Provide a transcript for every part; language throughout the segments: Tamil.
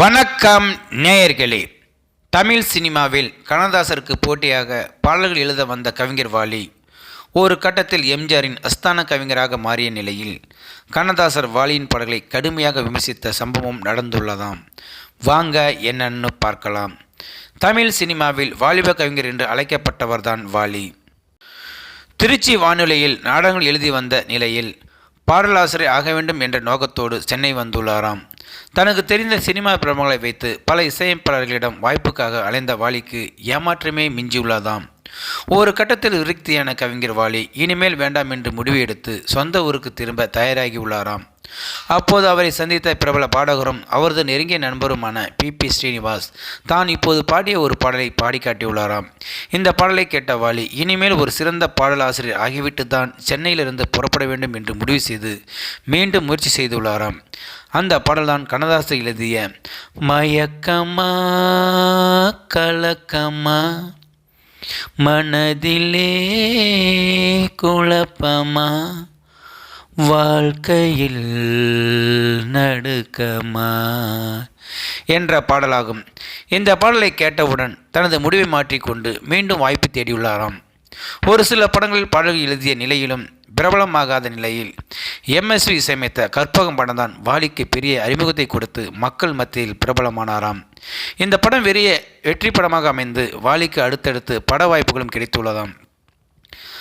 வணக்கம் நேயர்களே. தமிழ் சினிமாவில் கண்ணதாசருக்கு போட்டியாக பாடல்கள் எழுத வந்த கவிஞர் வாலி ஒரு கட்டத்தில் எம்ஜிஆரின் அஸ்தான கவிஞராக மாறிய நிலையில் கண்ணதாசர் வாலியின் பாடல்களை கடுமையாக விமர்சித்த சம்பவம் நடந்துள்ளதாம். வாங்க என்னன்னு பார்க்கலாம். தமிழ் சினிமாவில் வாலிப கவிஞர் என்று அழைக்கப்பட்டவர்தான் வாலி. திருச்சி வானொலியில் நாடகங்கள் எழுதி வந்த நிலையில் பாடலாசிரியர் ஆக வேண்டும் என்ற நோக்கத்தோடு சென்னை வந்துள்ளாராம். தனக்கு தெரிந்த சினிமா பிரபலங்களை வைத்து பல இசையமைப்பாளர்களிடம் வாய்ப்புக்காக அலைந்த வாலிக்கு ஏமாற்றமே மிஞ்சியுள்ளதாம். ஒரு கட்டத்தில் விரக்தியான கவிஞர் வாலி இனிமேல் வேண்டாம் என்று முடிவு எடுத்து சொந்த ஊருக்கு திரும்ப தயாராகி உள்ளாராம். அப்போது அவரை சந்தித்த பிரபல பாடகரும் அவரது நெருங்கிய நண்பருமான பி பி ஸ்ரீனிவாஸ் தான் இப்போது பாடிய ஒரு பாடலை பாடி காட்டியுள்ளாராம். இந்த பாடலை கேட்ட வாலி இனிமேல் ஒரு சிறந்த பாடலாசிரியர் ஆகிவிட்டு தான் சென்னையிலிருந்து புறப்பட வேண்டும் என்று முடிவு செய்து மீண்டும் முயற்சி செய்துள்ளாராம். அந்த பாடல்தான் கண்ணதாசன் எழுதிய மயக்கமா கலக்கமா மனதிலே குழப்பமா வாழ்க்கையில் நடுக்கமா என்ற பாடலாகும். இந்த பாடலை கேட்டவுடன் தனது முடிவை மாற்றிக்கொண்டு மீண்டும் வாய்ப்பு தேடியுள்ளாராம். ஒரு சில படங்களில் பாடல்கள் எழுதிய நிலையிலும் பிரபலமாகாத நிலையில் எம்எஸ்வி இசையமைத்த கற்பகம் படம் தான் வாலிக்கு பெரிய அறிமுகத்தை கொடுத்து மக்கள் மத்தியில் பிரபலமானாராம். இந்த படம் பெரிய வெற்றி படமாக அமைந்து வாலிக்கு அடுத்தடுத்து பட வாய்ப்புகளும் கிடைத்துள்ளதாம்.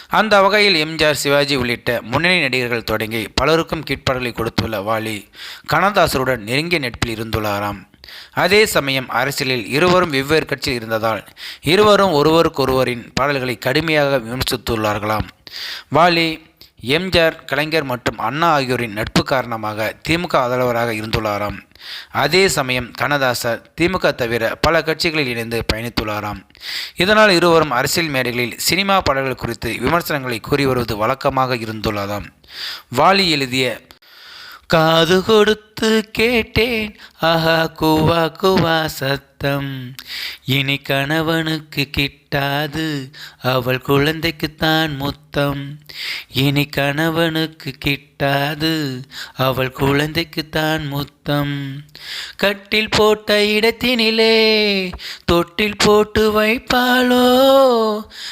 அந்த வகையில் எம்ஜிஆர் சிவாஜி உள்ளிட்ட முன்னணி நடிகர்கள் தொடங்கி பலருக்கும் கிட்பாடலை கொடுத்துள்ள வாலி கண்ணதாசருடன் நெருங்கிய நட்பில் இருந்துள்ளாராம். அதே சமயம் அரசியலில் இருவரும் வெவ்வேறு கட்சியில் இருந்ததால் இருவரும் ஒருவருக்கொருவரின் பாடல்களை கடுமையாக விமர்சித்துள்ளார்களாம். வாலி எம்ஜிஆர் கலைஞர் மற்றும் அண்ணா ஆகியோரின் நட்பு காரணமாக திமுக ஆதரவராக இருந்துள்ளாராம். அதே சமயம் கண்ணதாசர் திமுக தவிர பல கட்சிகளில் இணைந்து பயணித்துள்ளாராம். இதனால் இருவரும் அரசியல் மேடைகளில் சினிமா பாடல்கள் குறித்து விமர்சனங்களை கூறி வருவது வழக்கமாக இருந்துள்ளதாம். வாலி எழுதிய காது கொடுத்து கேட்டேன். ஆஹா குவா குவா சத்தம். இனி கணவனுக்கு கிட்டாது அவள் குழந்தைக்குத்தான் முத்தம். இனி கணவனுக்கு கிட்டாது. அவள் குழந்தைக்குத்தான் முத்தம். கட்டில் போட்ட இடத்தினிலே தொட்டில் போட்டு வைப்பாளோ?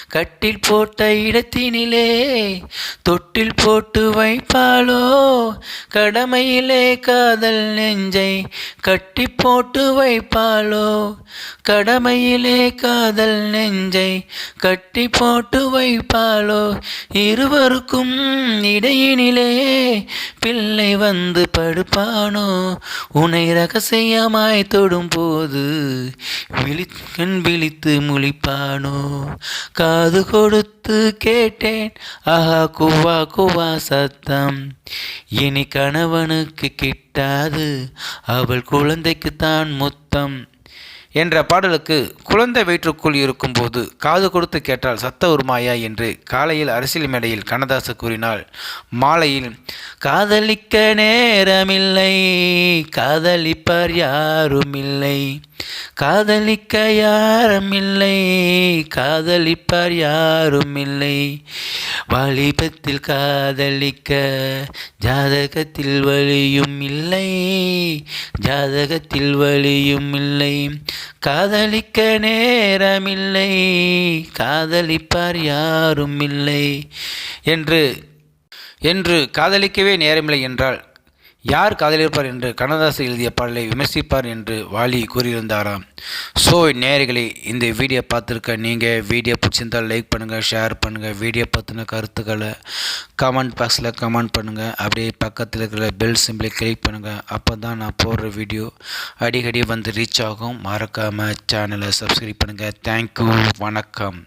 கட்டில் போட்ட இடத்தினிலே தொட்டில் போட்டு வைப்பாளோ? கடமையிலே காதல் நெஞ்சை கட்டி போட்டு வைப்பாளோ? கடமையிலே காதல் நெஞ்சை கட்டி போட்டு வைப்பாளோ? இருவருக்கும் இடையினிலே பிள்ளை வந்து படுப்பானோ? உன்னை ரகசியமாய் தொடும் போது விழி கண் விழித்து முழிப்பானோ? காது கொடுத்து கேட்டேன் ஆஹா குவா குவா சத்தம். இனி கணவனுக்கு கிட்டாது. அவள் குழந்தைக்குத்தான் முத்தம். என்ற பாடலுக்கு குழந்தை வயிற்றுக்குள் இருக்கும்போது காது கொடுத்து கேட்டால் சத்த உருமாயா என்று காலையில் அரசியல் மேடையில் கண்ணதாச கூறினாள். மாலையில் காதலிக்க நேரமில்லை காதலிப்பார் யாருமில்லை காதலிக்க யாருமில்லை. காதலிப்பார் யாரும் இல்லை வாலிபத்தில் காதலிக்க ஜாதகத்தில் வழியும் இல்லை ஜாதகத்தில் வழியும் இல்லை காதலிக்க நேரமில்லை. காதலிப்பார் யாரும் இல்லை என்று என்று காதலிக்கவே நேரமில்லை என்றால் யார் காதலிப்பார் என்று கண்ணதாசன் எழுதிய பாடலை விமர்சிப்பார் என்று வாலி கூறியிருந்தாராம். ஸோ நேர்களை இந்த வீடியோ பார்த்துருக்க நீங்கள் வீடியோ பிடிச்சிருந்தால் லைக் பண்ணுங்கள் ஷேர் பண்ணுங்கள் வீடியோ பற்றின கருத்துக்களை கமெண்ட் பாக்ஸில் கமெண்ட் பண்ணுங்கள் அப்படியே பக்கத்தில் இருக்கிற பெல் சிம்பிளை கிளிக் பண்ணுங்கள் அப்போ தான் நான் போடுற வீடியோ அடிக்கடி வந்து ரீச் ஆகும். மறக்காமல் சேனலை சப்ஸ்கிரைப் பண்ணுங்கள் தேங்க்யூ வணக்கம்.